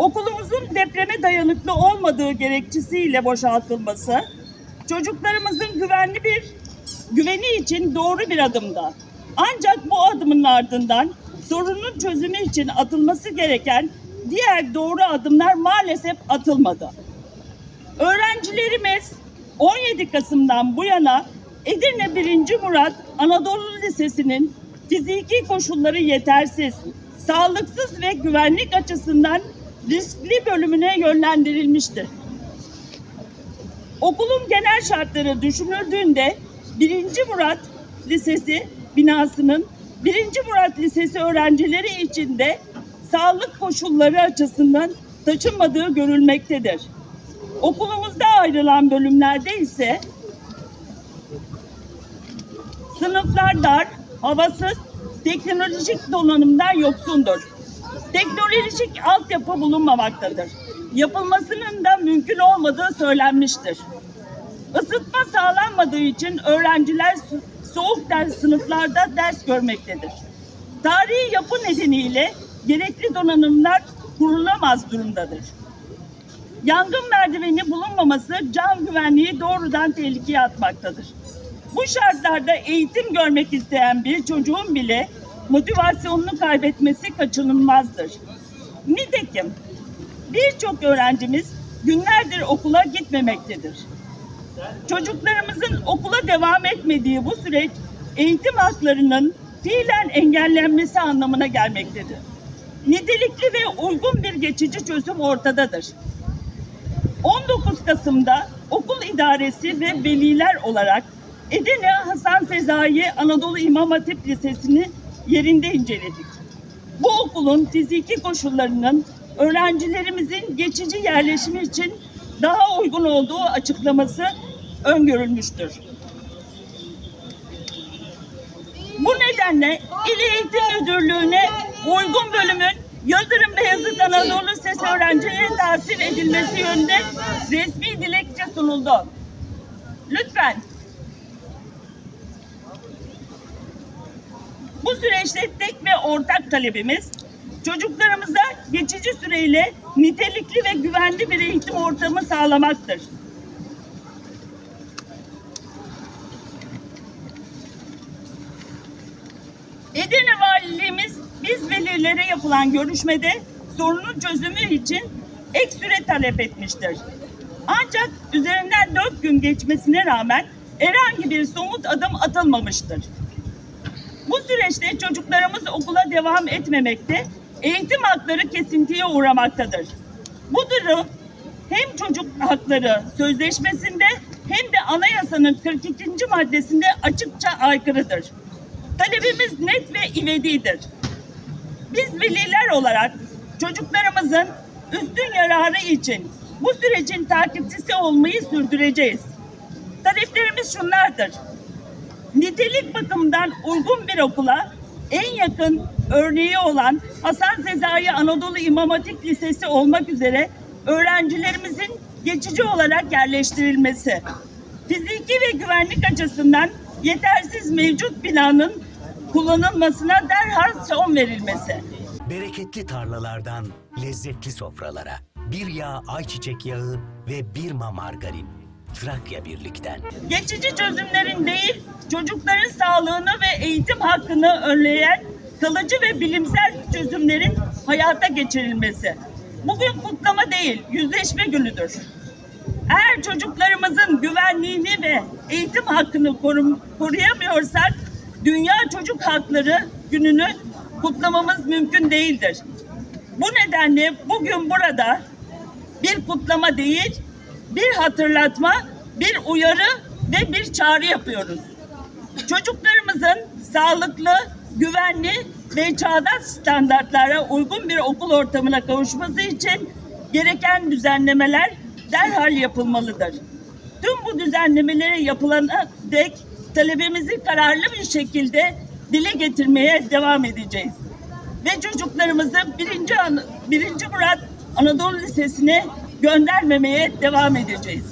Okulumuzun depreme dayanıklı olmadığı gerekçesiyle boşaltılması, çocuklarımızın güvenli bir güveni için doğru bir adımda. Ancak bu adımın ardından sorunun çözümü için atılması gereken diğer doğru adımlar maalesef atılmadı. Öğrencilerimiz 17 Kasım'dan bu yana Edirne 1. Murat Anadolu Lisesi'nin fiziki koşulları yetersiz, sağlıksız ve güvenlik açısından riskli bölümüne yönlendirilmiştir. Okulun genel şartları düşünüldüğünde 1. Murat Lisesi binasının 1. Murat Lisesi öğrencileri için de sağlık koşulları açısından taşınmadığı görülmektedir. Okulumuzda ayrılan bölümlerde ise sınıflar dar, havasız, teknolojik donanımdan yoksundur. Teknolojik altyapı bulunmamaktadır. Yapılmasının da mümkün olmadığı söylenmiştir. Isıtma sağlanmadığı için öğrenciler so- soğuk ders sınıflarda ders görmektedir. Tarihi yapı nedeniyle gerekli donanımlar kurulamaz durumdadır. Yangın merdiveni bulunmaması can güvenliği doğrudan tehlikeye atmaktadır. Bu şartlarda eğitim görmek isteyen bir çocuğun bile motivasyonunu kaybetmesi kaçınılmazdır. Nitekim birçok öğrencimiz günlerdir okula gitmemektedir. Çocuklarımızın okula devam etmediği bu süreç eğitim haklarının fiilen engellenmesi anlamına gelmektedir. Nitelikli ve uygun bir geçici çözüm ortadadır. 19 Kasım'da okul idaresi ve veliler olarak Edirne Hasan Sezai Anadolu İmam Hatip Lisesi'ni yerinde inceledik. Bu okulun fiziki koşullarının öğrencilerimizin geçici yerleşimi için daha uygun olduğu açıklaması öngörülmüştür. Bu nedenle İl Eğitim Müdürlüğü'ne uygun bölümün Yıldırım Beyazıt Anadolu Lisesi öğrencilerine tahsil edilmesi yönünde resmi dilekçe sunuldu. Lütfen. Bu süreçte tek ve ortak talebimiz çocuklarımıza geçici süreyle nitelikli ve güvenli bir eğitim ortamı sağlamaktır. Edirne Valiliğimiz biz velilere yapılan görüşmede sorunun çözümü için ek süre talep etmiştir. Ancak üzerinden dört gün geçmesine rağmen herhangi bir somut adım atılmamıştır. Bu süreçte çocuklarımız okula devam etmemekte, eğitim hakları kesintiye uğramaktadır. Bu durum hem çocuk hakları sözleşmesinde hem de anayasanın 42. maddesinde açıkça aykırıdır. Talebimiz net ve ivedidir. Biz veliler olarak çocuklarımızın üstün yararı için bu sürecin takipçisi olmayı sürdüreceğiz. Taleplerimiz şunlardır. Nitelik bakımından uygun bir okula en yakın örneği olan Hasan Sezai Anadolu İmam Hatip Lisesi olmak üzere öğrencilerimizin geçici olarak yerleştirilmesi, fiziki ve güvenlik açısından yetersiz mevcut binanın kullanılmasına derhal son verilmesi. Bereketli tarlalardan lezzetli sofralara. Bir yağ ayçiçek yağı ve bir ma margarin. Trakya Birlik'ten. geçici çözümlerin değil, çocukların sağlığını ve eğitim hakkını önleyen kalıcı ve bilimsel çözümlerin hayata geçirilmesi. Bugün kutlama değil, yüzleşme günüdür. Eğer çocuklarımızın güvenliğini ve eğitim hakkını korum, koruyamıyorsak, Dünya Çocuk Hakları Günü'nü kutlamamız mümkün değildir. Bu nedenle bugün burada bir kutlama değil, bir hatırlatma, bir uyarı ve bir çağrı yapıyoruz. Çocuklarımızın sağlıklı, güvenli ve çağdaş standartlara uygun bir okul ortamına kavuşması için gereken düzenlemeler derhal yapılmalıdır. Tüm bu düzenlemelere yapılana dek talebimizi kararlı bir şekilde dile getirmeye devam edeceğiz. Ve çocuklarımızı birinci, birinci Murat Anadolu Lisesi'ne göndermemeye devam edeceğiz.